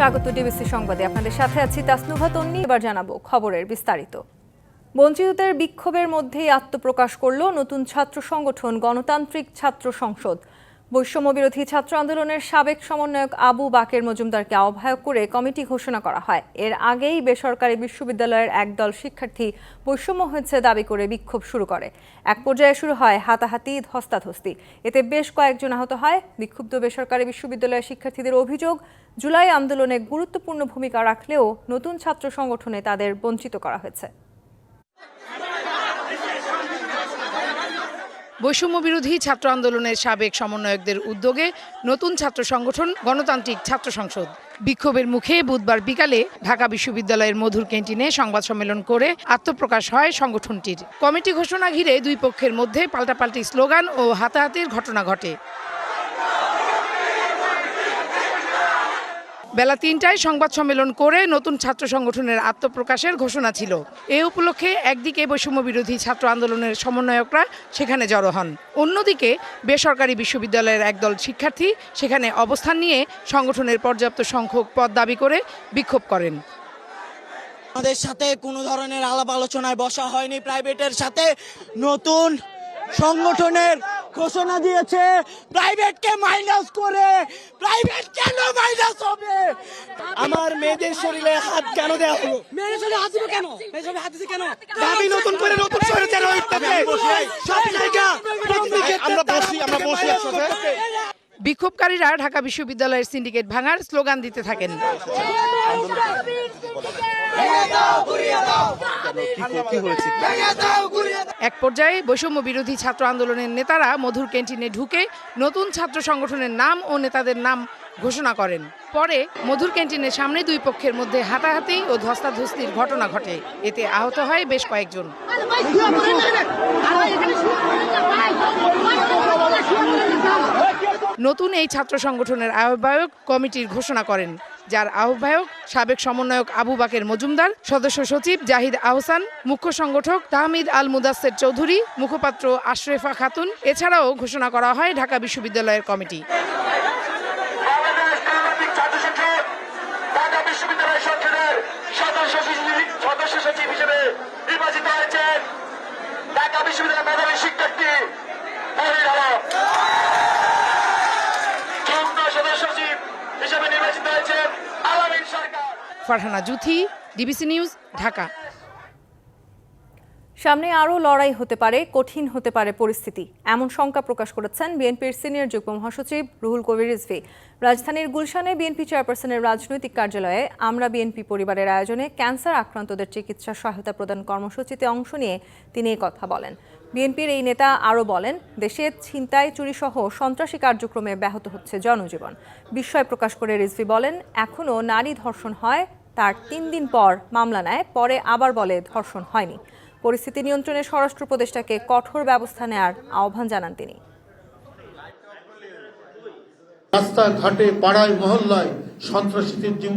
স্বাগত ডিবিসি সংবাদে। আপনাদের সাথে আছি তাসনুভা তন্নি। এবার জানাব খবরের বিস্তারিত। বঞ্চিতদের বিক্ষোভের মধ্যেই আত্মপ্রকাশ করল নতুন ছাত্র সংগঠন, গণতান্ত্রিক ছাত্র সংসদ। বৈষম্য বিরোধী ছাত্র আন্দোলনের সাবেক সমন্বয়ক আবু বাকের মজুমদারকে আহ্বায়ক করে কমিটি ঘোষণা করা হয়। এর আগেই বেসরকারি বিশ্ববিদ্যালয়ের একদল শিক্ষার্থী বৈষম্য হয়েছে দাবি করে বিক্ষোভ শুরু করে। এক পর্যায়ে শুরু হয় হাতাহাতি, ধস্তাধস্তি। এতে বেশ কয়েকজন আহত হয়। বিক্ষুব্ধ বেসরকারি বিশ্ববিদ্যালয়ের শিক্ষার্থীদের অভিযোগ, জুলাই আন্দোলনে গুরুত্বপূর্ণ ভূমিকা রাখলেও নতুন ছাত্র সংগঠনে তাদের বঞ্চিত করা হয়েছে। বৈষম্য বিরোধী ছাত্র আন্দোলনের সাবেক সমন্বয়কদের উদ্যোগে নতুন ছাত্র সংগঠন, গণতান্ত্রিক ছাত্র সংসদ। বিক্ষোভের মুখে বুধবার বিকালে ঢাকা বিশ্ববিদ্যালয়ের মধুর ক্যান্টিনে সংবাদ সম্মেলন করে আত্মপ্রকাশ হয় সংগঠনটির। কমিটি ঘোষণা ঘিরে দুই পক্ষের মধ্যে পাল্টাপাল্টি স্লোগান ও হাতাহাতির ঘটনা ঘটে। বেলা তিনটায় সংবাদ সম্মেলন করে নতুন ছাত্র সংগঠনের আত্মপ্রকাশের ঘোষণা ছিল। এ উপলক্ষে একদিকে বৈষম্য বিরোধী ছাত্র আন্দোলনের সমন্বয়করা সেখানে জড়ো হন। অন্যদিকে বেসরকারি বিশ্ববিদ্যালয়ের একদল শিক্ষার্থী সেখানে অবস্থান নিয়ে সংগঠনের পর্যাপ্ত সংখ্যক পদ দাবি করে বিক্ষোভ করেন। আমাদের সাথে কোনো ধরনের আলাপ আলোচনায় বসা হয়নি। প্রাইভেটের সাথে নতুন সংগঠনের ঘোষণা দিয়েছে প্রাইভেটকে মাইনাস করে প্রাইভেট কেন মাইনাস হবে? আমার মেয়েদের শরীরে হাত কেন দেওয়া হলো? মেয়েদের শরীরে হাত দিবে কেন? মেয়েদের হাত দিছে কেন? দাবি নতুন করে নতুন সরকার সব জায়গা আমরা বসি আমরা বসি একসাথে। বিক্ষোভকারীরা ঢাকা বিশ্ববিদ্যালয়ের সিন্ডিকেট ভাঙার স্লোগান দিতে থাকেন। এক পর্যায়ে বৈষম্য বিরোধী ছাত্র আন্দোলনের নেতারা মধুর ক্যান্টিনে ঢুকে নতুন ছাত্র সংগঠনের নাম ও নেতাদের নাম ঘোষণা করেন। পরে মধুর ক্যান্টিনের সামনে দুই পক্ষের মধ্যে হাতাহাতি ও ধস্তাধস্তির ঘটনা ঘটে। এতে আহত হয় বেশ কয়েকজন। নতুন এই ছাত্র সংগঠনের আহ্বায়ক কমিটির ঘোষণা করেন, যার আহ্বায়ক সাবেক সমন্বয়ক আবু বাকের মজুমদার, সদস্য সচিব জাহিদ আহসান, মুখ্য সংগঠক তাহমিদ আল মুদাসের চৌধুরী, মুখপাত্র আশরেফা খাতুন। এছাড়াও ঘোষণা করা হয় ঢাকা বিশ্ববিদ্যালয়ের কমিটি। বাংলাদেশ গণতান্ত্রিক ছাত্র সংসদ ঢাকা বিশ্ববিদ্যালয় সংসদের সদস্য সচিব- হিসেবে নির্বাচিত হয়েছেন ঢাকা বিশ্ববিদ্যালয় মেধাবী শিক্ষার্থী মহির আলম যুগ্ম সদস্য সচিব হিসেবে নির্বাচিত হয়েছেন আলামিন সরকার ফারহানা জুথি, ডিবিসি নিউজ, ঢাকা। সামনে আরও লড়াই হতে পারে, কঠিন হতে পারে পরিস্থিতি। এমন শঙ্কা প্রকাশ করেছেন বিএনপির সিনিয়র যুগ্ম মহাসচিব রুহুল কবির রিজভি। রাজধানীর গুলশানে বিএনপি চেয়ারপারসনের রাজনৈতিক কার্যালয়ে আমরা বিএনপি পরিবারের আয়োজনে ক্যান্সার আক্রান্তদের চিকিৎসা সহায়তা প্রদান কর্মসূচিতে অংশ নিয়ে তিনি কথা বলেন। বিএনপির এই নেতা আরও বলেন, দেশে ছিনতাই, চুরিসহ সন্ত্রাসী কার্যক্রমে ব্যাহত হচ্ছে জনজীবন। বিস্ময় প্রকাশ করে রিজভি বলেন, এখনও নারী ধর্ষণ হয়, তার তিন দিন পর মামলা নেয়, পরে আবার বলে ধর্ষণ হয়নি। পরিস্থিতি নিয়ন্ত্রণে স্বরাষ্ট্র উপদেষ্টাকে কঠোর ব্যবস্থা নেওয়ার আহ্বান জানান তিনি। রাস্তায় ঘাটে পাড়ায়, মহল্লায় সন্ত্রাসীদের যে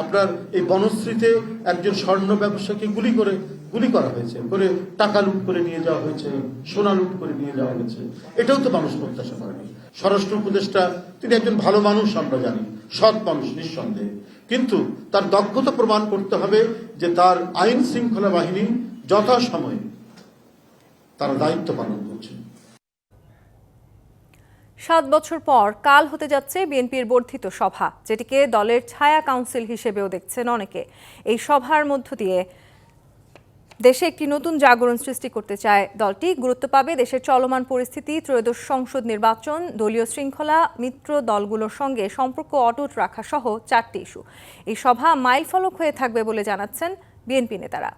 আপনার এই বনশ্রীতে একজন স্বর্ণ ব্যবসাকে গুলি করে, গুলি করা হয়েছে, করে টাকা লুট করে নিয়ে যাওয়া হয়েছে, সোনা লুট করে নিয়ে যাওয়া হয়েছে। এটাও তো মানুষ প্রত্যাশা করেনি স্বরাষ্ট্র উপদেষ্টা, তিনি একজন ভালো মানুষ, আমরা জানি, সৎ মানুষ, নিঃসন্দেহে। কিন্তু তার দক্ষতা প্রমাণ করতে হবে যে তার আইন শৃঙ্খলা বাহিনী যথাসময়ে তারা দায়িত্ব পালন করছে। সাত বছর পর কাল হতে যাচ্ছে বিএনপির বর্ধিত সভা, যেটিকে দলের ছায়া কাউন্সিল হিসেবেও দেখছেন অনেকে। এই সভার মধ্য দিয়ে দেশে একটি নতুন জাগরণ সৃষ্টি করতে চায় দলটি। গুরুত্ব পাবে দেশের চলমান পরিস্থিতি, ত্রয়োদশ সংসদ নির্বাচন, দলীয় শৃঙ্খলা, মিত্র দলগুলোর সঙ্গে সম্পর্ক অটুট রাখা সহ চারটি ইস্যু। এই সভা মাইলফলক হয়ে থাকবে বলে জানাচ্ছেন বিএনপি নেতারা।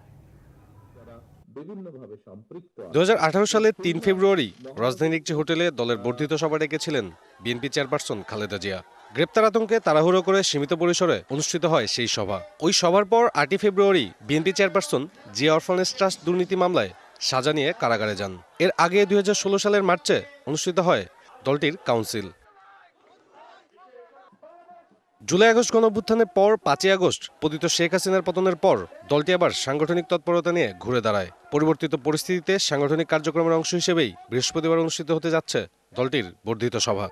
দু হাজার আঠারো সালের তিন ফেব্রুয়ারি রাজধানীর একটি হোটেলে দলের বর্ধিত সভা ডেকেছিলেন বিএনপি চেয়ারপারসন খালেদা জিয়া গ্রেপ্তার আতঙ্কে তাড়াহুড়ো করে সীমিত পরিসরে অনুষ্ঠিত হয় সেই সভা। ওই সভার পর আটই ফেব্রুয়ারি BNP chairperson Zia orphanage trust দুর্নীতি মামলায় সাজা নিয়ে কারাগারে যান। এর আগে দুই হাজার ষোলো সালের মার্চে অনুষ্ঠিত হয় দলটির কাউন্সিল। জুলাই আগস্ট গণঅভ্যুত্থানের পর পাঁচই আগস্ট পতিত শেখ হাসিনার পতনের পর দলটি আবার সাংগঠনিক তৎপরতা নিয়ে ঘুরে দাঁড়ায়। পরিবর্তিত পরিস্থিতিতে সাংগঠনিক কার্যক্রমের অংশ হিসেবেই বৃহস্পতিবার অনুষ্ঠিত হতে যাচ্ছে দলটির বর্ধিত সভা।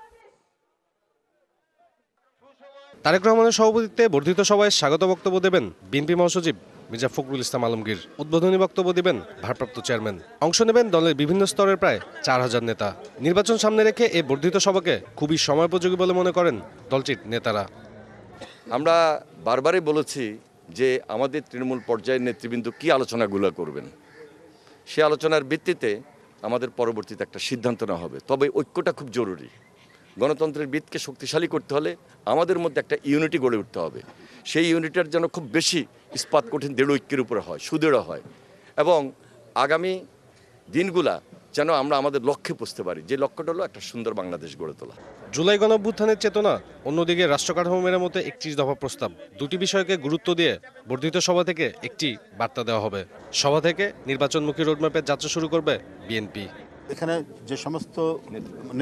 তারেক রহমানের সভাপতিত্বে বর্ধিত সভায় স্বাগত বক্তব্য দেবেন বিএনপি মহাসচিব মির্জা ফখরুল ইসলাম আলমগীর। উদ্বোধনী বক্তব্য দেবেন ভারপ্রাপ্ত চেয়ারম্যান। অংশ নেবেন দলের বিভিন্ন স্তরের প্রায় চার হাজার নেতা। নির্বাচন সামনে রেখে এই বর্ধিত সভাকে খুবই সময়োপযোগী বলে মনে করেন দলটির নেতারা। আমরা বারবারই বলেছি যে আমাদের তৃণমূল পর্যায়ের নেতৃবৃন্দ কী আলোচনাগুলো করবেন? সে আলোচনার ভিত্তিতে আমাদের পরবর্তীতে একটা সিদ্ধান্ত নেওয়া হবে। তবে ঐক্যটা খুব জরুরি। গণতন্ত্রের ভিতকে শক্তিশালী করতে হলে আমাদের মধ্যে একটা ইউনিটি গড়ে উঠতে হবে। সেই ইউনিটের যেন খুব বেশি ইস্পাত কঠিন দৃঢ় ঐক্যের উপরে হয়, সুদৃঢ় হয়। এবং আগামী দিনগুলা যেন আমরা আমাদের লক্ষ্যে পৌঁছতে পারি। যে লক্ষ্যটা হলো একটা সুন্দর বাংলাদেশ গড়ে তোলা। জুলাই গণঅভ্যুত্থানের চেতনা অন্যদিকে রাষ্ট্র কাঠামো মেরামতে একত্রিশ দফা প্রস্তাব দুটি বিষয়কে গুরুত্ব দিয়ে বর্ধিত সভা থেকে একটি বার্তা দেওয়া হবে। সভা থেকে নির্বাচনমুখী রোডম্যাপের যাত্রা শুরু করবে বিএনপি। এখানে যে সমস্ত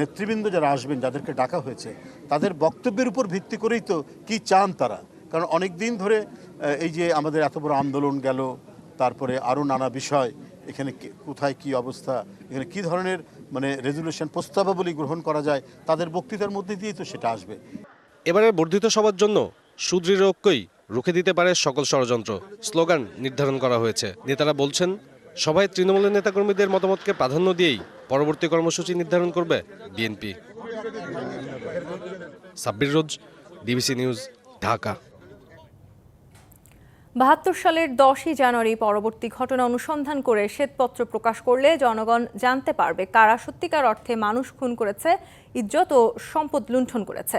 নেতৃবৃন্দ যারা আসবেন যাদেরকে ডাকা হয়েছে তাদের বক্তব্যের উপর ভিত্তি করেই তো কি চান তারা? কারণ অনেক দিন ধরে এই যে আমাদের এত বড় আন্দোলন গেল তারপরে আরও নানা বিষয় এখানে কোথায় কি অবস্থা, এখানে কি ধরনের মানে রেজুলেশন প্রস্তাবাবলী গ্রহণ করা যায়, তাদের বক্তৃতার মধ্যে দিয়েই তো সেটা আসবে। এবারে বর্ধিত সবার জন্য সুদৃঢ় ঐক্যই রুখে দিতে পারে সকল ষড়যন্ত্র। স্লোগান নির্ধারণ করা হয়েছে। নেতারা বলছেন, সভায় তৃণমূলের নেতাকর্মীদের মতামতকে প্রাধান্য দিয়েই পরবর্তী কর্মসূচি নির্ধারণ করবে BNP. Sabbir Roj DBC news, Dhaka. বাহাত্তর সালের দশই জানুয়ারি পরবর্তী ঘটনা অনুসন্ধান করে শ্বেতপত্র প্রকাশ করলে জনগণ জানতে পারবে কারা সত্যিকার অর্থে মানুষ খুন করেছে, ইজ্জত ও সম্পদ লুণ্ঠন করেছে।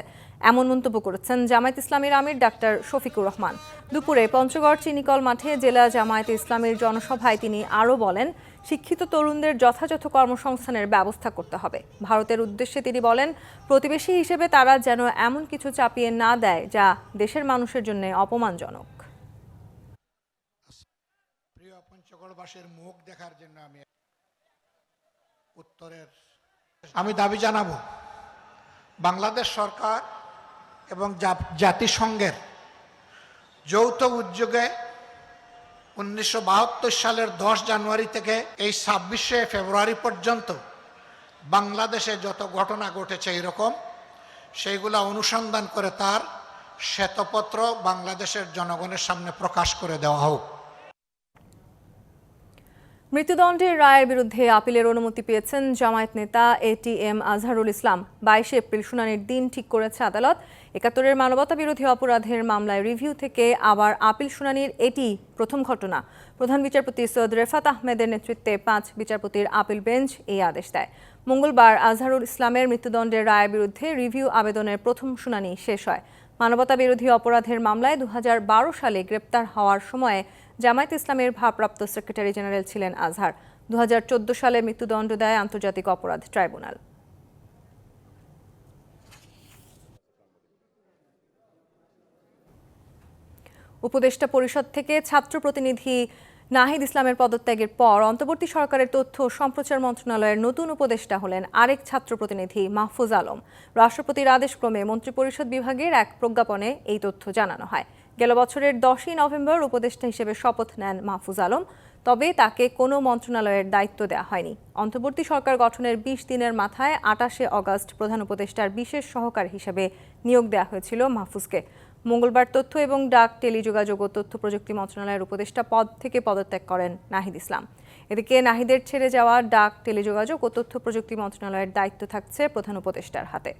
এমন মন্তব্য করেছেন জামায়াত ইসলামীর আমির ডাক্তার শফিকুর রহমান। দুপুরে পঞ্চগড় চিনিকল মাঠে জেলা জামায়াতে ইসলামীর জনসভায় তিনি আরও বলেন, শিক্ষিত তরুণদের যথাযথ কর্মসংস্থানের ব্যবস্থা করতে হবে। ভারতের উদ্দেশ্যে তিনি বলেন, প্রতিবেশী হিসেবে তারা যেন এমন কিছু চাপিয়ে না দেয় যা দেশের মানুষের জন্য অপমানজনক প্রিয় পঞ্চগড়বাসীর মুখ দেখার জন্য আমি উত্তরের আমি দাবি জানাব, বাংলাদেশ সরকার এবং জাতিসংঘের যৌথ উদ্যোগে উনিশশো বাহাত্তর সালের দশ জানুয়ারি থেকে এই ছাব্বিশে ফেব্রুয়ারি পর্যন্ত বাংলাদেশে যত ঘটনা ঘটেছে এরকম, সেইগুলা অনুসন্ধান করে তার শ্বেতপত্র বাংলাদেশের জনগণের সামনে প্রকাশ করে দেওয়া হোক। মৃত্যুদণ্ডের রায়ের বিরুদ্ধে আপিলের অনুমতি পেয়েছেন জামায়াত নেতা এটিএম আজহারুল ইসলাম। বাইশে এপ্রিল শুনানির দিন ঠিক করেছে আদালত। একাত্তরের মানবতা বিরোধী অপরাধের মামলায় রিভিউ থেকে আবার আপিল শুনানির এটি প্রথম ঘটনা। প্রধান বিচারপতি সৈয়দ রেফাত আহমেদের নেতৃত্বে পাঁচ বিচারপতির আপিল বেঞ্চ এই আদেশ দেয়। মঙ্গলবার আজহারুল ইসলামের মৃত্যুদণ্ডের রায়ের বিরুদ্ধে রিভিউ আবেদনের প্রথম শুনানি শেষ হয়। মানবতা বিরোধী অপরাধের মামলায় দু হাজার বারো সালে গ্রেপ্তার হওয়ার সময়ে জামায়াত ইসলামের ভারপ্রাপ্ত সেক্রেটারি জেনারেল ছিলেন আজহার। দু সালে মৃত্যুদণ্ড দেয় আন্তর্জাতিক অপরাধ ট্রাইব্যুনাল। উপদেষ্টা পরিষদ থেকে ছাত্র প্রতিনিধি নাহিদ ইসলামের পদত্যাগের পর অন্তর্বর্তী সরকারের তথ্য সম্প্রচার মন্ত্রণালয়ের নতুন উপদেষ্টা হলেন আরেক ছাত্র প্রতিনিধি মাহফুজ আলম। রাষ্ট্রপতির আদেশক্রমে মন্ত্রিপরিষদ বিভাগের এক প্রজ্ঞাপনে এই তথ্য জানানো হয়। গেল বছরের দশই নভেম্বর উপদেষ্টা হিসেবে শপথ নেন মাহফুজ আলম, তবে তাকে কোনো মন্ত্রণালয়ের দায়িত্ব দেওয়া হয়নি। অন্তর্বর্তী সরকার গঠনের বিশ দিনের মাথায় আটাশে অগস্ট প্রধান উপদেষ্টার বিশেষ সহকারী হিসেবে নিয়োগ দেওয়া হয়েছিল মাহফুজকে। মঙ্গলবার তথ্য এবং ডাক, টেলিযোগাযোগ ও তথ্য প্রযুক্তি মন্ত্রণালয়ের উপদেষ্টা পদ থেকে পদত্যাগ করেন নাহিদ ইসলাম। এদিকে নাহিদের ছেড়ে যাওয়া ডাক, টেলিযোগাযোগ ও তথ্য প্রযুক্তি মন্ত্রণালয়ের দায়িত্ব থাকছে প্রধান উপদেষ্টার হাতে।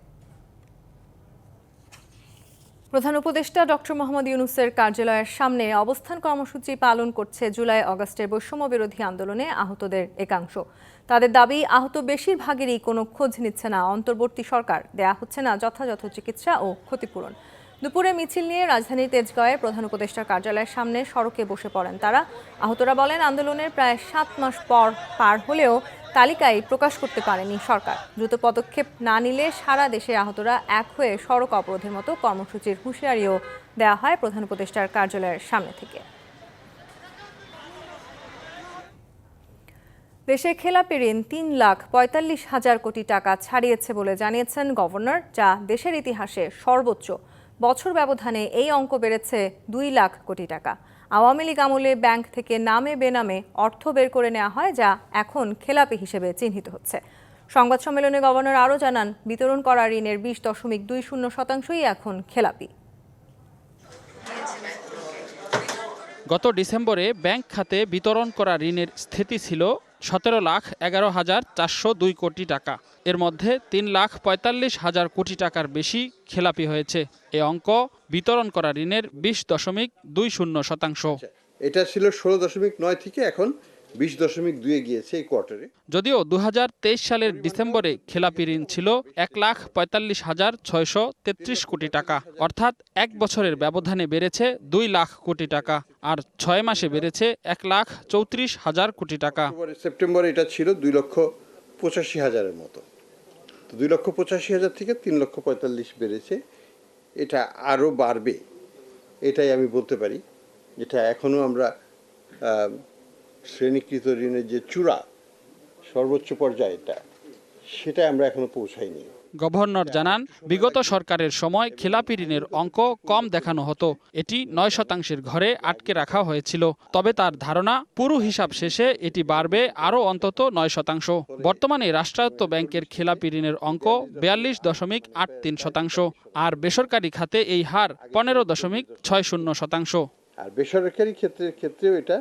প্রধান উপদেষ্টা ডক্টর মোহাম্মদ ইউনুসের কার্যালয়ের সামনে অবস্থান কর্মসূচি পালন করছে জুলাই অগস্টের বৈষম্য বিরোধী আন্দোলনে আহতদের একাংশ। তাদের দাবি, আহত বেশিরভাগেরই কোনো খোঁজ নিচ্ছে না। অন্তর্বর্তী সরকার, দেয়া হচ্ছে না যথাযথ চিকিৎসা ও ক্ষতিপূরণ। দুপুরে মিছিল নিয়ে রাজধানীর তেজগাঁয়ে প্রধান উপদেষ্টার কার্যালয়ের সামনে সড়কে বসে পড়েন তারা। আহতরা বলেন, আন্দোলনের প্রায় সাত মাস পর পার হলেও তালিকায় প্রকাশ করতে পারেনি সরকার। দ্রুত পদক্ষেপ না নিলে সারা দেশে আহতরা এক হয়ে সড়ক অবরোধের মতো কর্মসূচির হুঁশিয়ারিও দেওয়া হয় প্রধান উপদেষ্টার কার্যালয়ের সামনে থেকে। দেশে খেলাপি ঋণ তিন লাখ পঁয়তাল্লিশ হাজার কোটি টাকা ছাড়িয়েছে বলে জানিয়েছেন গভর্নর, যা দেশের ইতিহাসে সর্বোচ্চ। বছর ব্যবধানে এই অঙ্ক বেড়েছে দুই লাখ কোটি টাকা। আওয়ামী লীগ আমলে ব্যাংক থেকে নামে বেনামে অর্থ বের করে নেওয়া হয়, যা এখন খেলাপি হিসেবে চিহ্নিত হচ্ছে। সংবাদ সম্মেলনে গভর্নর আরও জানান, বিতরণ করা ঋণের বিশ দশমিক দুই শূন্য শতাংশই এখন খেলাপি। গত ডিসেম্বরে ব্যাংক খাতে বিতরণ করা ঋণের স্থিতি ছিল সতেরো লাখ এগারো হাজার চারশো দুই কোটি টাকা। এর মধ্যে তিন লাখ পঁয়তাল্লিশ হাজার কোটি টাকার বেশি খেলাপি হয়েছে। এ অঙ্ক বিতরণ করা ঋণের বিশ দশমিক দুই শূন্য শতাংশ। এটা ছিল ষোলো দশমিক নয় থেকে এখন বিশ দশমিক দুয়ে গিয়েছে এই কোয়ার্টারে। যদিও দু হাজার তেইশ সালের ডিসেম্বরে খেলাপি ঋণ ছিল এক লাখ পঁয়তাল্লিশ হাজার ছয়শো তেত্রিশ কোটি টাকা। অর্থাৎ এক বছরের ব্যবধানে বেড়েছে দুই লাখ কোটি টাকা আর ছয় মাসে বেড়েছে এক লাখ চৌত্রিশ হাজার কোটি টাকা। সেপ্টেম্বরে এটা ছিল দুই লক্ষ পঁচাশি হাজারের মতো। তো দুই লক্ষ পঁচাশি হাজার থেকে তিন লক্ষ পঁয়তাল্লিশ বেড়েছে। এটা আরও বাড়বে এটাই আমি বলতে পারি। এটা এখনও আমরা শ্রেণীকৃত ঋণের যে চূড়া সর্বোচ্চ পর্যায়ে এটা সেটা আমরা এখনও পৌঁছাইনি। গভর্নর জানান বিগত সরকারের সময় খেলাপি ঋণের অঙ্ক কম দেখানো হতো। এটি নয় শতাংশের ঘরে আটকে রাখা হয়েছিল। তবে তার ধারণা পুরো হিসাব শেষে এটি বাড়বে আরও অন্তত নয় শতাংশ। বর্তমানে রাষ্ট্রায়ত্ত ব্যাংকের খেলাপি ঋণের অঙ্ক বিয়াল্লিশ দশমিক আট তিন শতাংশ আর বেসরকারি খাতে এই হার পনেরো দশমিক ছয় শূন্য শতাংশ। আর বেসরকারি ক্ষেত্রের ক্ষেত্রেও এটা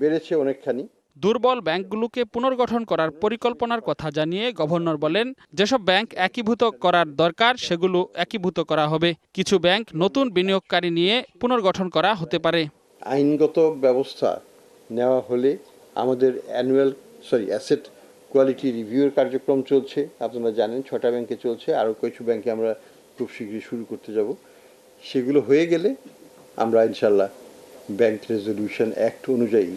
বেড়েছে অনেকখানি। দুর্বল ব্যাংকগুলোকে পুনর্গঠন করার পরিকল্পনার কথা জানিয়ে গভর্নর বলেন যেসব ব্যাংক একীভূত করার দরকার সেগুলো একীভূত করা হবে। কিছু ব্যাংক নতুন বিনিয়োগকারী নিয়ে পুনর্গঠন করা হতে পারে। আইনগত ব্যবস্থা নেওয়া হলে আমাদের অ্যানুয়াল সরি অ্যাসেট কোয়ালিটি রিভিউয়ের কার্যক্রম চলছে। আপনারা জানেন ছটা ব্যাংকে চলছে। আরও কিছু ব্যাংকে আমরা খুব শীঘ্রই শুরু করতে যাব। সেগুলো হয়ে গেলে আমরা ইনশাল্লাহ ব্যাংক রেজলিউশন অ্যাক্ট অনুযায়ী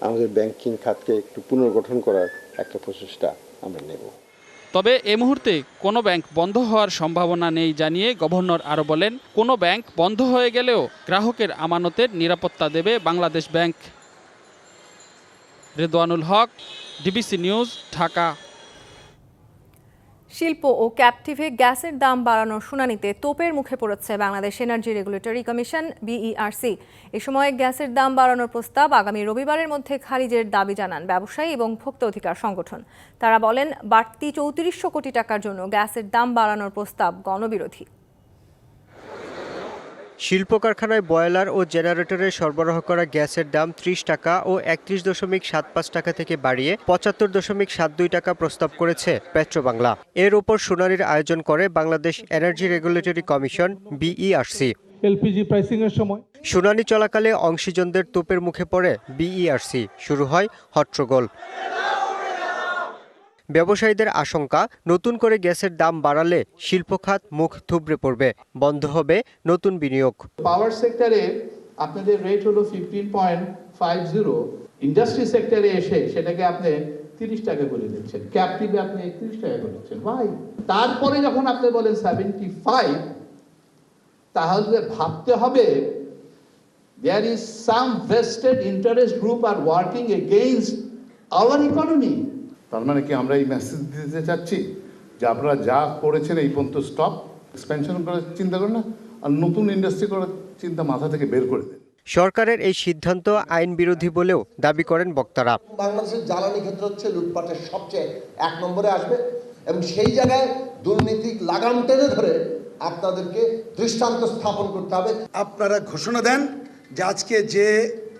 আমাদের ব্যাংকিং খাতকে একটু পুনর্গঠন করার একটা প্রচেষ্টা আমরা নেব। তবে এ মুহূর্তে কোনো ব্যাংক বন্ধ হওয়ার সম্ভাবনা নেই জানিয়ে গভর্নর আরও বলেন, কোনো ব্যাংক বন্ধ হয়ে গেলেও গ্রাহকের আমানতের নিরাপত্তা দেবে Bangladesh bank. Redwanul Haque, DBC news, Dhaka. শিল্প ও ক্যাপটিভে গ্যাসের দাম বাড়ানোর শুনানিতে তোপের মুখে পড়েছে Bangladesh energy regulatory commission BERC এ সময় গ্যাসের দাম বাড়ানোর প্রস্তাব আগামী রবিবারের মধ্যে খারিজের দাবি জানান ব্যবসায়ী এবং ভোক্তা অধিকার সংগঠন। তারা বলেন, বাড়তি চৌত্রিশশো কোটি টাকার জন্য গ্যাসের দাম বাড়ানোর প্রস্তাব গণবিরোধী। শিল্প কারখানায় বয়লার ও জেনারেটরে সরবরাহ করা গ্যাসের দাম ত্রিশ টাকা ও একত্রিশ দশমিক সাত পাঁচ টাকা থেকে বাড়িয়ে পঁচাত্তর দশমিক সাত দুই টাকা প্রস্তাব করেছে পেট্রোবাংলা। এর ওপর শুনানির আয়োজন করে Bangladesh energy regulatory commission BERC. LPG pricing এর সময় শুনানি চলাকালে অংশীজনদের তোপের মুখে পড়ে বিইআরসি। শুরু হয় হট্টগোল। ব্যবসায়ীদের আশঙ্কা, নতুন করে গ্যাসের দাম বাড়ালে শিল্প খাত মুখ থুবড়ে পড়বে, বন্ধ হবে নতুন বিনিয়োগ। পাওয়ার সেক্টরে আপনাদের রেট হলো fifteen point five zero industry সেক্টরে এসে সেটাকে আপনি তিরিশ টাকা করে দিচ্ছেন ক্যাপটিভে আপনি একত্রিশ টাকা করে দিচ্ছেন ভাই তারপরে যখন আপনি বলেন সেভেন্টি ফাইভ তাহলে ভাবতে হবে there is some vested interest group R working against our economy তার মানে কি আমরা এই মেসেজ দিতে চাচ্ছি যে আপনারা যা করেছেন এই পর্যন্ত স্টপ এক্সপেনশন করার চিন্তা করেন না আর নতুন ইন্ডাস্ট্রি করার চিন্তা মাথা থেকে বের করে দেন। সরকারের এই সিদ্ধান্ত আইন বিরোধী বলেও দাবি করেন বক্তারা। বাংলাদেশের জ্বালানি ক্ষেত্র হচ্ছে লুটপাটের সবচেয়ে এক নম্বরে আসবে এবং সেই জায়গায় দুর্নীতি লাগাম টেনে ধরে আপনাদেরকে দৃষ্টান্ত স্থাপন করতে হবে। আপনারা ঘোষণা দেন যে আজকে যে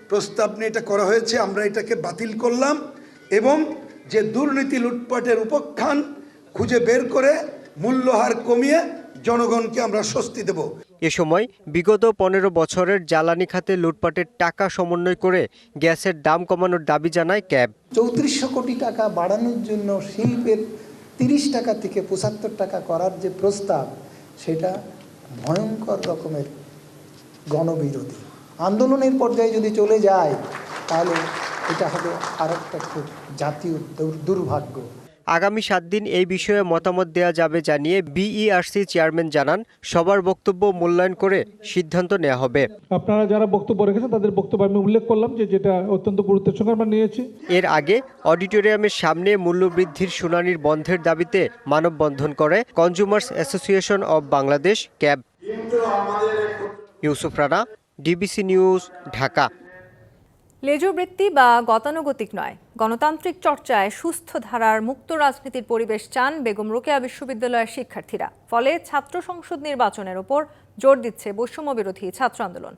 প্রস্তাব নিয়ে এটা করা হয়েছে আমরা এটাকে বাতিল করলাম এবং যে দুর্নীতি লুটপাটের উপখ্যান খুঁজে বের করে মূল্যহার কমিয়ে জনগণকে আমরা স্বস্তি দেব। এ সময় বিগত পনেরো বছরের জ্বালানি খাতে লুটপাটের টাকা সমন্বয় করে গ্যাসের দাম কমানোর দাবি জানায় ক্যাব। চৌত্রিশশো কোটি টাকা বাড়ানোর জন্য শিল্পের তিরিশ টাকা থেকে পঁচাত্তর টাকা করার যে প্রস্তাব সেটা ভয়ঙ্কর রকমের গণবিরোধী। আন্দোলনের পর্যায়ে যদি চলে যায় তাহলে এটা হবে আরেকটা খুব জাতীয় দুর্ভাগ্য। আগামী সাত দিন এই বিষয়ে মতামত দেওয়া যাবে জানিয়ে বিইআরসি চেয়ারম্যান জানান সবার বক্তব্য মূল্যায়ন করে সিদ্ধান্ত নেওয়া হবে। আপনারা যারা বক্তব্য রেখেছেন তাদের বক্তব্য আমি উল্লেখ করলাম যে যেটা অত্যন্ত গুরুত্বের সঙ্গে আমরা নিয়েছি। এর আগে অডিটোরিয়ামের সামনে মূল্যবৃদ্ধির শুনানির বন্ধের দাবিতে মানববন্ধন করে consumers association of Bangladesh CAB. Yusuf Rana DBC news Dhaka. লেজবৃত্তি বা গতানুগতিক নয়। গণতান্ত্রিক চর্চায় সুস্থ ধারার মুক্ত রাজনীতির পরিবেশ চান বেগম রোকেয়া বিশ্ববিদ্যালয়ের শিক্ষার্থীরা। ফলে ছাত্র সংসদ নির্বাচনের ওপর জোর দিচ্ছে বৈষম্য বিরোধী ছাত্র আন্দোলন।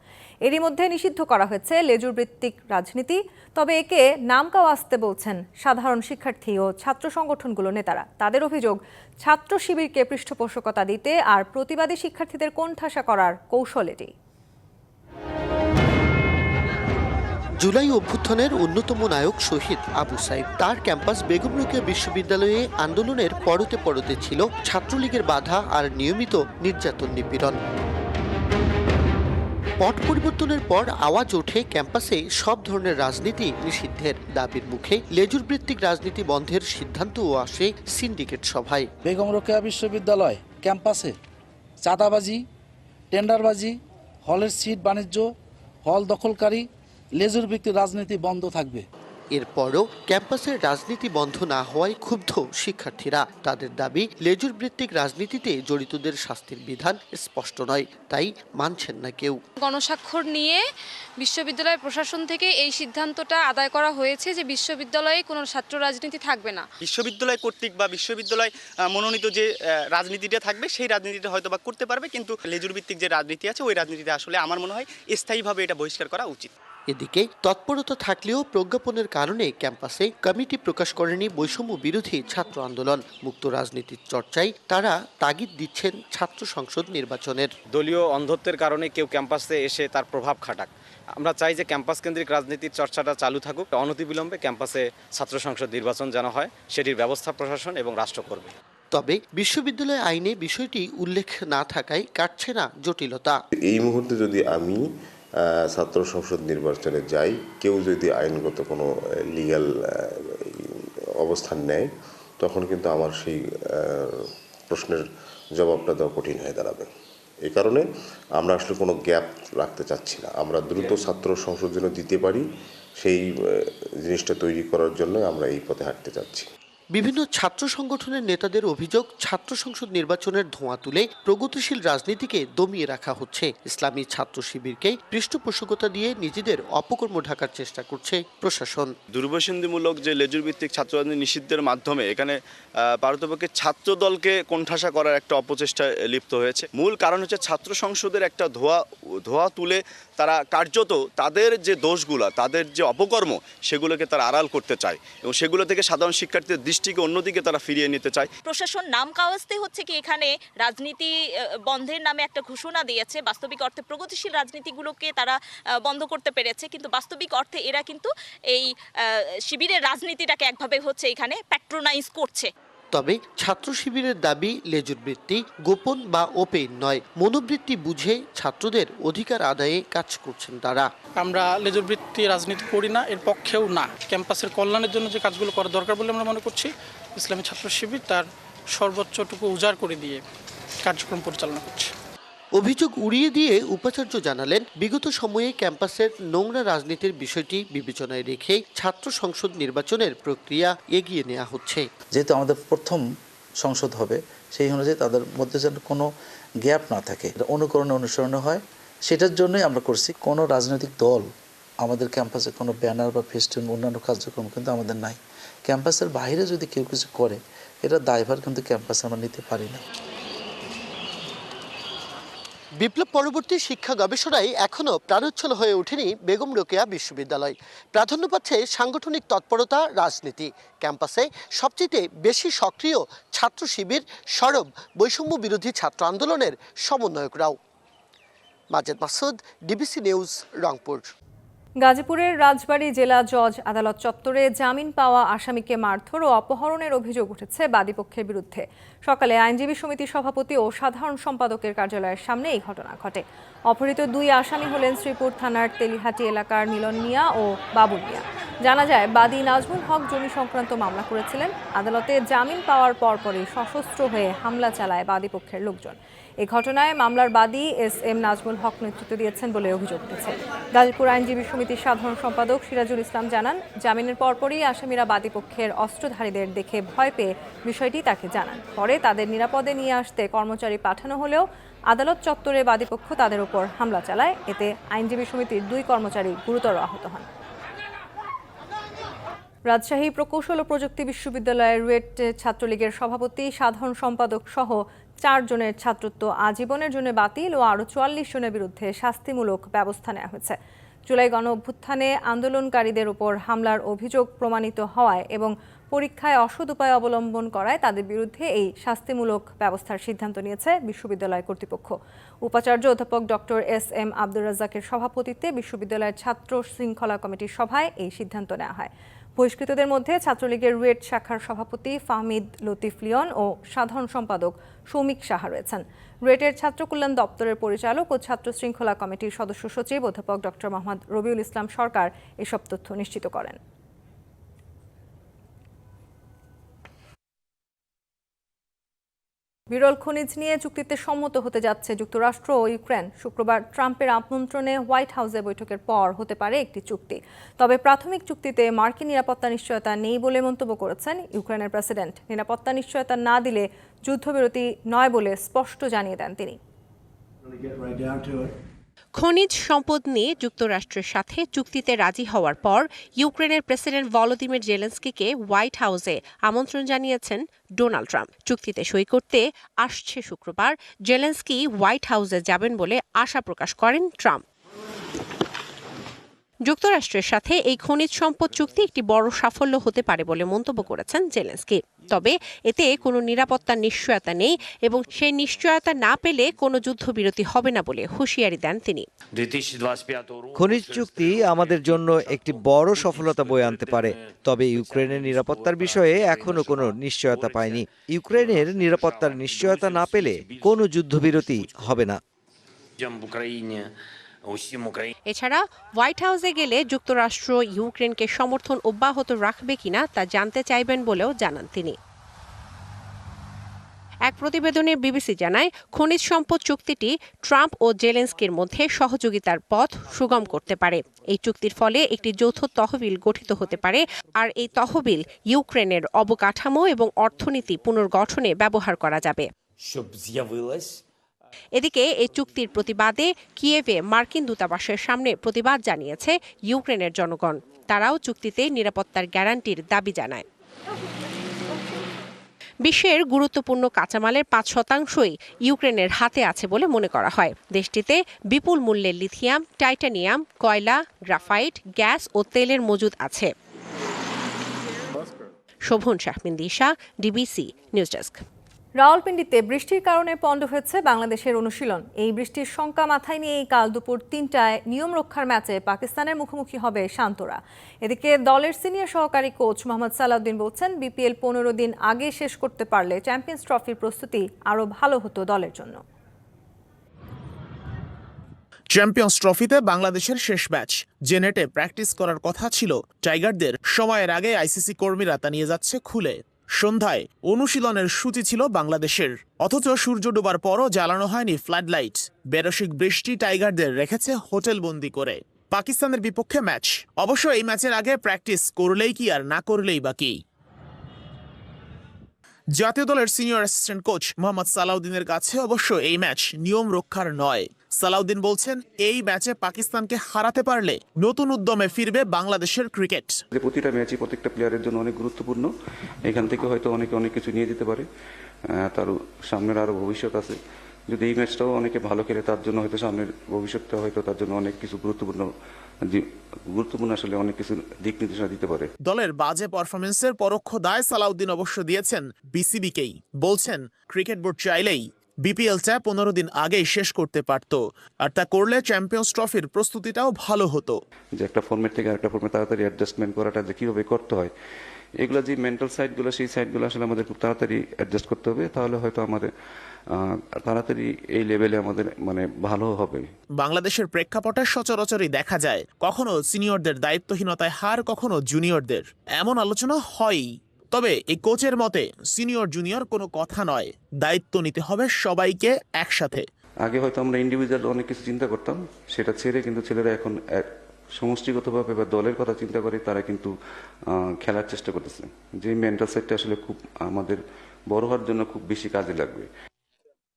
এরই মধ্যে নিষিদ্ধ করা হয়েছে লেজুর ভিত্তিক রাজনীতি। তবে একে নামকাও আসতে বলছেন সাধারণ শিক্ষার্থী ও ছাত্র সংগঠনগুলো নেতারা। তাদের অভিযোগ, ছাত্র শিবিরকে পৃষ্ঠপোষকতা দিতে আর প্রতিবাদী শিক্ষার্থীদের কোণঠাসা করার কৌশল এটি। জুলাই অভ্যুত্থানের অন্যতম নায়ক শহীদ আবু সাইদ। তার ক্যাম্পাস বেগম রোকেয়া বিশ্ববিদ্যালয়ে আন্দোলনের পরতে পরতে ছিল ছাত্রলীগের বাধা আর নিয়মিত নির্যাতন নিপীড়ন। পট পরিবর্তনের পর আওয়াজ ওঠে ক্যাম্পাসে সব ধরনের রাজনীতি নিষিদ্ধের দাবির মুখে। লেজুর ভিত্তিক রাজনীতি বন্ধের সিদ্ধান্তও আসে সিন্ডিকেট সভায়। বেগম রোকেয়া বিশ্ববিদ্যালয় ক্যাম্পাসে চাঁদাবাজি, টেন্ডারবাজি, হলের সিট বাণিজ্য, হল দখলকারী লেজুর ভিত্তিক রাজনীতি বন্ধ থাকবে। এরপরও ক্যাম্পাসের রাজনীতি বন্ধ না হওয়ায় ক্ষুব্ধ শিক্ষার্থীরা। তাদের দাবি লেজুর ভিত্তিক রাজনীতিতে জড়িতদের শাস্তির বিধান স্পষ্ট নয় তাই মানছেন না কেউ। গণস্বাক্ষর নিয়ে বিশ্ববিদ্যালয় প্রশাসন থেকে এই সিদ্ধান্তটা আদায় করা হয়েছে যে বিশ্ববিদ্যালয়ে কোনো ছাত্র রাজনীতি থাকবে না। বিশ্ববিদ্যালয় কর্তৃক বা বিশ্ববিদ্যালয় মনোনীত যে রাজনীতিটা থাকবে সেই রাজনীতিটা হয়তো বা করতে পারবে কিন্তু লেজুর ভিত্তিক যে রাজনীতি আছে ওই রাজনীতিতে আসলে আমার মনে হয় স্থায়ীভাবে এটা বহিষ্কার করা উচিত। এদিকে তৎপরতা থাকলেও প্রজ্ঞাপনের কারণে ক্যাম্পাসে কমিটি প্রকাশ করেনি বৈষম্য বিরোধী ছাত্র আন্দোলন। মুক্ত রাজনীতির চর্চায় তারা তাগিদ দিচ্ছেন ছাত্র সংসদ নির্বাচনের। দলীয় অন্ধত্বের কারণে কেউ ক্যাম্পাসে এসে তার প্রভাব খাটাক। আমরা চাই যে ক্যাম্পাস কেন্দ্রিক রাজনীতির চর্চাটা চালু থাকুক। অনতিবিলম্বে ক্যাম্পাসে ছাত্র সংসদ নির্বাচন যেন হয় সেটির ব্যবস্থা প্রশাসন এবং রাষ্ট্র করবে। তবে বিশ্ববিদ্যালয় আইনে বিষয়টি উল্লেখ না থাকায় কাটছে না জটিলতা। এই মুহূর্তে যদি আমি ছাত্র সংসদ নির্বাচনে যাই কেউ যদি আইনগত কোনো লিগ্যাল অবস্থান নেয় তখন কিন্তু আমার সেই প্রশ্নের জবাবটা দেওয়া কঠিন হয়ে দাঁড়াবে। এই কারণে আমরা আসলে কোনো গ্যাপ রাখতে চাচ্ছি না। আমরা দ্রুত ছাত্র সংসদ যেন দিতে পারি সেই জিনিসটা তৈরি করার জন্য আমরা এই পথে হাঁটতে চাচ্ছি। বিভিন্ন ছাত্র সংগঠনের নেতাদের অভিযোগ ছাত্র সংসদ নির্বাচনের ধোঁয়া তুলে প্রগতিশীল রাজনীতিকে দমিয়ে রাখা হচ্ছে। ইসলামী ছাত্র শিবিরকে পৃষ্ঠপোষকতা দিয়ে নিজেদের অপকর্ম ঢাকার চেষ্টা করছে প্রশাসন। দুর্বসন্ধিমূলক যে লেজুর ভিত্তিক ছাত্র রাজনীতি নিষিদ্ধের মাধ্যমে এখানে আহ, পারতপক্ষে ছাত্র দলকে কোণঠাসা করার একটা অপচেষ্টায় লিপ্ত হয়েছে। মূল কারণ হচ্ছে ছাত্র সংসদের একটা ধোয়া ধোয়া তুলে তারা কার্যত তাদের যে দোষগুলা, তাদের যে অপকর্ম, সেগুলোকে তারা আড়াল করতে চায় এবং সেগুলো থেকে সাধারণ শিক্ষার্থীদের দৃষ্টিকে অন্যদিকে তারা ফিরিয়ে নিতে চায়। প্রশাসন নাম কাওয়াজতে হচ্ছে কি এখানে রাজনীতি বন্ধের নামে একটা ঘোষণা দিয়েছে। বাস্তবিক অর্থে প্রগতিশীল রাজনীতিগুলোকে তারা বন্ধ করতে পেরেছে। কিন্তু বাস্তবিক অর্থে এরা কিন্তু এই শিবিরের রাজনীতিটাকে একভাবে হচ্ছে এখানে প্যাট্রোনাইজ করছে। তবে ছাত্র শিবিরের দাবি লেজুর বৃত্তি গোপন বা ওপেন নয়। মনোবৃত্তি বুঝে ছাত্রদের অধিকার আদায়ে কাজ করছেন তারা। আমরা লেজুর বৃত্তি রাজনীতি করি না, এর পক্ষেও না। ক্যাম্পাসের কল্যাণের জন্য যে কাজগুলো করা দরকার বলে আমরা মনে করছি, ইসলামী ছাত্র শিবির তার সর্বোচ্চটুকু উজাড় করে দিয়ে কার্যক্রম পরিচালনা করছে। অভিযোগ উড়িয়ে দিয়ে উপাচার্য জানালেন, বিগত সময়ে ক্যাম্পাসের নোংরা রাজনীতির বিষয়টি বিবেচনায় রেখে ছাত্র সংসদ নির্বাচনের প্রক্রিয়া এগিয়ে নেওয়া হচ্ছে। যেহেতু আমাদের প্রথম সংসদ হবে, সেই অনুযায়ী তাদের মধ্যে যেন কোনো গ্যাপ না থাকে। অনুকরণে অনুসরণে হয়, সেটার জন্যই আমরা করছি। কোনো রাজনৈতিক দল আমাদের ক্যাম্পাসে কোনো ব্যানার বা ফেস্টুন, অন্যান্য কার্যক্রম কিন্তু আমাদের নাই। ক্যাম্পাসের বাইরে যদি কেউ কিছু করে, এটা দায়ভার কিন্তু ক্যাম্পাসে আমরা নিতে পারি না। বিপ্লব পরবর্তী শিক্ষা গবেষণায় এখনও প্রাণোচ্ছল হয়ে ওঠেনি বেগম রোকেয়া বিশ্ববিদ্যালয়। প্রাধান্য পাচ্ছে সাংগঠনিক তৎপরতা, রাজনীতি। ক্যাম্পাসে সবচেয়ে বেশি সক্রিয় ছাত্র শিবির সরব বৈষম্য বিরোধী ছাত্র আন্দোলনের সমন্বয়করাও। Majed Masud, DBC news, Rangpur. গাজীপুরের রাজবাড়ী জেলা জজ আদালত চত্বরে জামিন পাওয়া আসামিকে মারধর ও অপহরণের অভিযোগ উঠেছে বাদীপক্ষের বিরুদ্ধে। সকালে আইনজীবী সমিতির সভাপতি ও সাধারণ সম্পাদকের কার্যালয়ের সামনে এই ঘটনা ঘটে। অপহৃত দুই আসামি হলেন শ্রীপুর থানার তেলিহাটি এলাকার মিলন মিয়া ও বাবুল মিয়া। জানা যায়, বাদী নাজমুল হক জমি সংক্রান্ত মামলা করেছিলেন। আদালতে জামিন পাওয়ার পরপরই সশস্ত্র হয়ে হামলা চালায় বাদীপক্ষের লোকজন। এ ঘটনায় মামলার বাদী এস এম নাজমুল হক নেতৃত্ব দিয়েছেন বলে অভিযোগ উঠেছে। গাজীপুর আইনজীবী সমিতির সাধারণ সম্পাদক সিরাজুল ইসলাম জানান, জামিনের পরপরই আসামিরা বাদীপক্ষের অস্ত্রধারীদের দেখে ভয় পেয়ে বিষয়টি তাকে জানান। পরে তাদের নিরাপদে নিয়ে আসতে কর্মচারী পাঠানো হলেও আদালত চত্বরে বাদীপক্ষ তাদের উপর হামলা চালায়। এতে আইনজীবী সমিতির দুই কর্মচারী গুরুতর আহত হন। রাজশাহী প্রকৌশল ও প্রযুক্তি বিশ্ববিদ্যালয়ের রুয়েট ছাত্রলীগের সভাপতি, সাধারণ সম্পাদক সহ চারজনের ছাত্রত্ব আজীবনের জন্য বাতিল ও আরও চুয়াল্লিশ জনের বিরুদ্ধে শাস্তিমূলক ব্যবস্থা নেওয়া হয়েছে। জুলাই গণ অভ্যুত্থানে আন্দোলনকারীদের উপর হামলার অভিযোগ প্রমাণিত হওয়ায় এবং পরীক্ষায় অসৎ উপায় অবলম্বন করায় তাদের বিরুদ্ধে এই শাস্তিমূলক ব্যবস্থার সিদ্ধান্ত নিয়েছে বিশ্ববিদ্যালয় কর্তৃপক্ষ। উপাচার্য অধ্যাপক ডক্টর এস এম আব্দুর রাজ্জাকের সভাপতিত্বে বিশ্ববিদ্যালয়ের ছাত্র শৃঙ্খলা কমিটির সভায় এই সিদ্ধান্ত নেওয়া হয়। বহিষ্কৃতদের মধ্যে ছাত্রলীগের রুয়েট শাখার সভাপতি ফাহমিদ লতিফ লিয়ন ও সাধারণ সম্পাদক সৌমিক সাহা রয়েছেন। রুয়েটের ছাত্র কল্যাণ দপ্তরের পরিচালক ও ছাত্র শৃঙ্খলা কমিটির সদস্য সচিব অধ্যাপক ডক্টর মোহাম্মদ রবিউল ইসলাম সরকার এসব তথ্য নিশ্চিত করেন। বিরল খনিজ নিয়ে চুক্তিতে সম্মত হতে যাচ্ছে যুক্তরাষ্ট্র ও ইউক্রেন। শুক্রবার ট্রাম্পের আমন্ত্রণে হোয়াইট হাউসে বৈঠকের পর হতে পারে একটি চুক্তি। তবে প্রাথমিক চুক্তিতে মার্কিন নিরাপত্তা নিশ্চয়তা নেই বলে মন্তব্য করেছেন ইউক্রেনের প্রেসিডেন্ট। নিরাপত্তা নিশ্চয়তা না দিলে যুদ্ধবিরতি নয় বলে স্পষ্ট জানিয়ে দেন তিনি। খনিজ সম্পদ নিয়ে যুক্তরাষ্ট্রের সাথে চুক্তিতে রাজি হওয়ার পর ইউক্রেনের প্রেসিডেন্ট ভলোদিমির জেলেন্সকিকে হোয়াইট হাউসে আমন্ত্রণ জানিয়েছেন ডোনাল্ড ট্রাম্প। চুক্তিতে সই করতে আসছে শুক্রবার। জেলেন্সকি হোয়াইট হাউসে যাবেন বলে আশা প্রকাশ করেন ট্রাম্প। যুক্তরাষ্ট্রের সাথে এই খনিজ সম্পদ চুক্তি একটি বড় সাফল্য হতে পারে বলে মন্তব্য করেছেন জেলেন্সকি। তবে এতে কোনো নিরাপত্তার নিশ্চয়তা নেই এবং সেই নিশ্চয়তা না পেলে কোনো যুদ্ধবিরতি হবে না বলে হুঁশিয়ারি দেন তিনি। খনিজ চুক্তি আমাদের জন্য একটি বড় সফলতা বয়ে আনতে পারে তবে ইউক্রেনের নিরাপত্তার বিষয়ে এখনও কোনো নিশ্চয়তা পায়নি। ইউক্রেনের নিরাপত্তার নিশ্চয়তা না পেলে কোনো যুদ্ধবিরতি হবে না। এছাড়া হোয়াইট হাউসে গেলে যুক্তরাষ্ট্র ইউক্রেনকে সমর্থন অব্যাহত রাখবে কিনা তা জানতে চাইবেন বলেও জানান তিনি। এক প্রতিবেদনে বিবিসি জানায় খনিজ সম্পদ চুক্তিটি ট্রাম্প ও জেলেন্সকির মধ্যে সহযোগিতার পথ সুগম করতে পারে। এই চুক্তির ফলে একটি যৌথ তহবিল গঠিত হতে পারে আর এই তহবিল ইউক্রেনের অবকাঠামো এবং অর্থনীতি পুনর্গঠনে ব্যবহার করা যাবে। এদিকে এই চুক্তির প্রতিবাদে কিয়েভে মার্কিন দূতাবাসের সামনে প্রতিবাদ জানিয়েছে ইউক্রেনের জনগণ। তারাও চুক্তিতে নিরাপত্তার গ্যারান্টির দাবি জানায়। বিশ্বের গুরুত্বপূর্ণ কাঁচামালের পাঁচ শতাংশই ইউক্রেনের হাতে আছে বলে মনে করা হয়। দেশটিতে বিপুল মূল্যের লিথিয়াম, টাইটানিয়াম, কয়লা, গ্রাফাইট, গ্যাস ও তেলের মজুদ আছে। Shovon Shahmin Disha, DBC news desk. রাওয়ালপিন্ডিতে বৃষ্টির কারণে পণ্ড হয়েছে বাংলাদেশের অনুশীলন। এই বৃষ্টির শঙ্কা মাথায় নিয়ে এই কাল দুপুর তিনটায় নিয়ম রক্ষার ম্যাচে পাকিস্তানের মুখোমুখি হবে শান্তরা। এদিকে দলের সিনিয়র সহকারী কোচ মোহাম্মদ সালাউদ্দিন বলছেন, বিপিএল পনেরো দিন আগে শেষ করতে পারলে চ্যাম্পিয়ন্স ট্রফির প্রস্তুতি আরও ভালো হতো দলের জন্য। চ্যাম্পিয়ন্স ট্রফিতে বাংলাদেশের শেষ ম্যাচ। যে নেটে প্র্যাকটিস করার কথা ছিল, টাইগারদের সময়ের আগে আইসিসি কর্মীরা তা নিয়ে যাচ্ছে খুলে। সন্ধ্যায় অনুশীলনের সূচি ছিল বাংলাদেশের। অথচ সূর্য ডোবার পরও জ্বালানো হয়নি ফ্লাড লাইট বেরসিক বৃষ্টি টাইগারদের রেখেছে হোটেল বন্দি করে। পাকিস্তানের বিপক্ষে ম্যাচ। অবশ্য এই ম্যাচের আগে প্র্যাকটিস করলেই কি আর না করলেই বাকি জাতীয় দলের সিনিয়র অ্যাসিস্ট্যান্ট কোচ মোহাম্মদ সালাউদ্দিনের কাছে অবশ্য এই ম্যাচ নিয়ম রক্ষার নয়। সালাউদ্দিন বলছেন, এই ম্যাচে পাকিস্তানকে হারাতে পারলে নতুন উদ্যমে ফিরবে বাংলাদেশের ক্রিকেট প্রতিটা ম্যাচই প্রত্যেকটা প্লেয়ারের জন্য অনেক গুরুত্বপূর্ণ। এখান থেকে হয়তো অনেকে অনেক কিছু নিয়ে যেতে পারে। তার সামনের আরও ভবিষ্যৎ আছে। যদি এই ম্যাচটাও অনেকে ভালো খেলে, তার জন্য হয়তো সামনের ভবিষ্যৎটা হয়তো তার জন্য অনেক কিছু গুরুত্বপূর্ণ গুরুত্বপূর্ণ আসলে অনেক কিছু দিক নির্দেশনা দিতে পারে। দলের বাজে পারফরমেন্সের পরোক্ষ দায় সালাউদ্দিন অবশ্য দিয়েছেন বিসিবিকেই। বলছেন ক্রিকেট বোর্ড চাইলেই বিপিএলটা পনেরো দিন আগেই শেষ করতে পারত আর তা করলে চ্যাম্পিয়ন্স ট্রফির প্রস্তুতিটাও ভালো হতো। যে একটা ফর্মেট থেকে আরেকটা ফর্মে তাড়াতাড়ি অ্যাডজাস্টমেন্ট করাটা যে কীভাবে করতে হয় এগুলো যে মেন্টাল সাইডগুলো সেই সাইডগুলো আসলে আমাদের খুব তাড়াতাড়ি অ্যাডজাস্ট করতে হবে। তাহলে হয়তো আমাদের তাড়াতাড়ি এই লেভেলে আমাদের মানে ভালো হবে। বাংলাদেশের প্রেক্ষাপটে সচরাচরই দেখা যায় কখনো সিনিয়রদের দায়িত্বহীনতায় হার কখনো জুনিয়রদের এমন আলোচনা হয়ই। তবে এই কোচের মতে সিনিয়র জুনিয়র কোনো কথা নয়। দায়িত্ব নিতে হবে সবাইকে একসাথে। আগে হয়তো আমরা ইন্ডিভিজুয়াল অনেক কিছু চিন্তা করতাম সেটা ছেড়ে কিন্তু ছেলেরা এখন এক সমষ্টিগতভাবে বা দলের কথা চিন্তা করে তারা কিন্তু খেলার চেষ্টা করতেছে। যে মেন্টাল সেটটা আসলে খুব আমাদের বড় হওয়ার জন্য খুব বেশি কাজে লাগবে।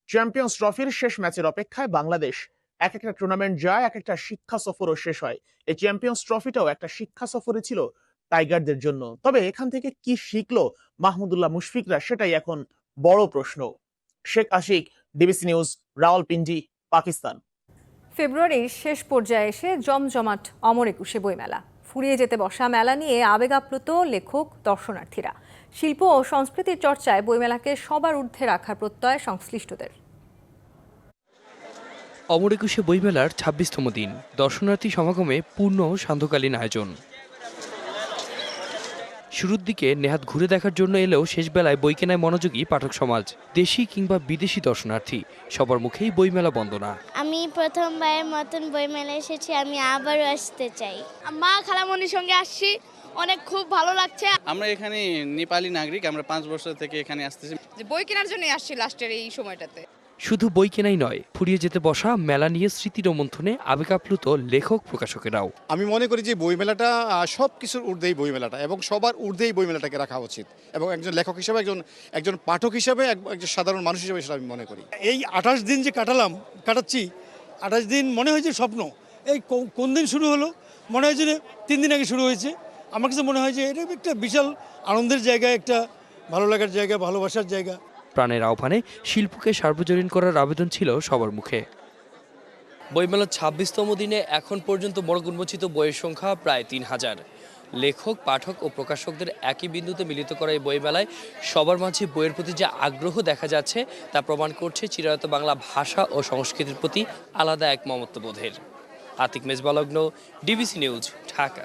চ্যাম্পিয়ন্স ট্রফির শেষ ম্যাচের অপেক্ষায় বাংলাদেশ এক একটা টুর্নামেন্ট যায়, এক একটা শিক্ষা সফরও শেষ হয়। এই চ্যাম্পিয়ন্স ট্রফিটাও একটা শিক্ষা সফরে ছিল টাইগারদের জন্য। তবে এখান থেকে কি শিখলো মাহমুদুল্লাহ মুশফিকরা সেটাই এখন বড় প্রশ্ন। শেখ আশিক ডিবিসি নিউজ রাওয়ালপিন্ডি পাকিস্তান ফেব্রুয়ারির শেষ পর্যায়ে এসে জমজমাট অমর একুশে বইমেলা। ফুরিয়ে যেতে বসা মেলা নিয়ে আবেগ আপ্লুত লেখক, দর্শনার্থীরা। শিল্প ও সংস্কৃতির চর্চায় বইমেলাকে সবার ঊর্ধ্বে রাখার প্রত্যয় সংশ্লিষ্টদের। অমর একুশে বইমেলার ছাব্বিশতম দিন। দর্শনার্থী সমাগমে পূর্ণ সান্ধ্যকালীন আয়োজন। শুরুর দিকে নেহাত ঘুরে দেখার জন্য এলেও শেষ বেলায় বই কেনায় মনোযোগী পাঠক সমাজ দেশি কিংবা বিদেশি দর্শনার্থী। সবার মুখেই বইমেলা বন্দনা। আমি প্রথমবারের মতন বইমেলা এসেছি আমি আবারও আসতে চাই। মা খালামণির সঙ্গে আসছি। অনেক খুব ভালো লাগছে। আমরা এখানে নেপালি নাগরিক আমরা পাঁচ বছর থেকে এখানে আসতেছি। যে বই কেনার জন্য আসছি লাস্টের এই সময়টাতে। শুধু বই কেনাই নয় ফুরিয়ে যেতে বসা মেলা নিয়ে স্মৃতি রোমন্থনে আবেগ আপ্লুত লেখক প্রকাশকেরাও। আমি মনে করি যে বইমেলাটা সব কিছুর ঊর্ধ্বেই বইমেলাটা এবং সবার ঊর্ধ্বেই বইমেলাটাকে রাখা উচিত এবং একজন লেখক হিসেবে একজন একজন পাঠক হিসেবে এক- একজন সাধারণ মানুষ হিসেবে সেটা আমি মনে করি। এই আঠাশ দিন যে কাটালাম কাটাচ্ছি আঠাশ দিন মনে হয়েছে স্বপ্ন। এই কোন দিন শুরু হলো? মনে হয়েছে যে তিন দিন আগে শুরু হয়েছে। আমার কাছে মনে হয় যে এটা একটা বিশাল আনন্দের জায়গা একটা ভালো লাগার জায়গা ভালোবাসার জায়গা। প্রাণের আহ্বানে শিল্পকে সার্বজনীন করার আবেদন ছিল সবার মুখে। বইমেলার ছাব্বিশতম দিনে এখন পর্যন্ত বড় উন্মোচিত বইয়ের সংখ্যা প্রায় তিন হাজার। লেখক পাঠক ও প্রকাশকদের একই বিন্দুতে মিলিত করা এই বইমেলায় সবার মাঝে বইয়ের প্রতি যে আগ্রহ দেখা যাচ্ছে তা প্রমাণ করছে চিরায়ত বাংলা ভাষা ও সংস্কৃতির প্রতি আলাদা এক মমত্ববোধের। আতিক মেজবালগ্ন ডিবিসি নিউজ ঢাকা।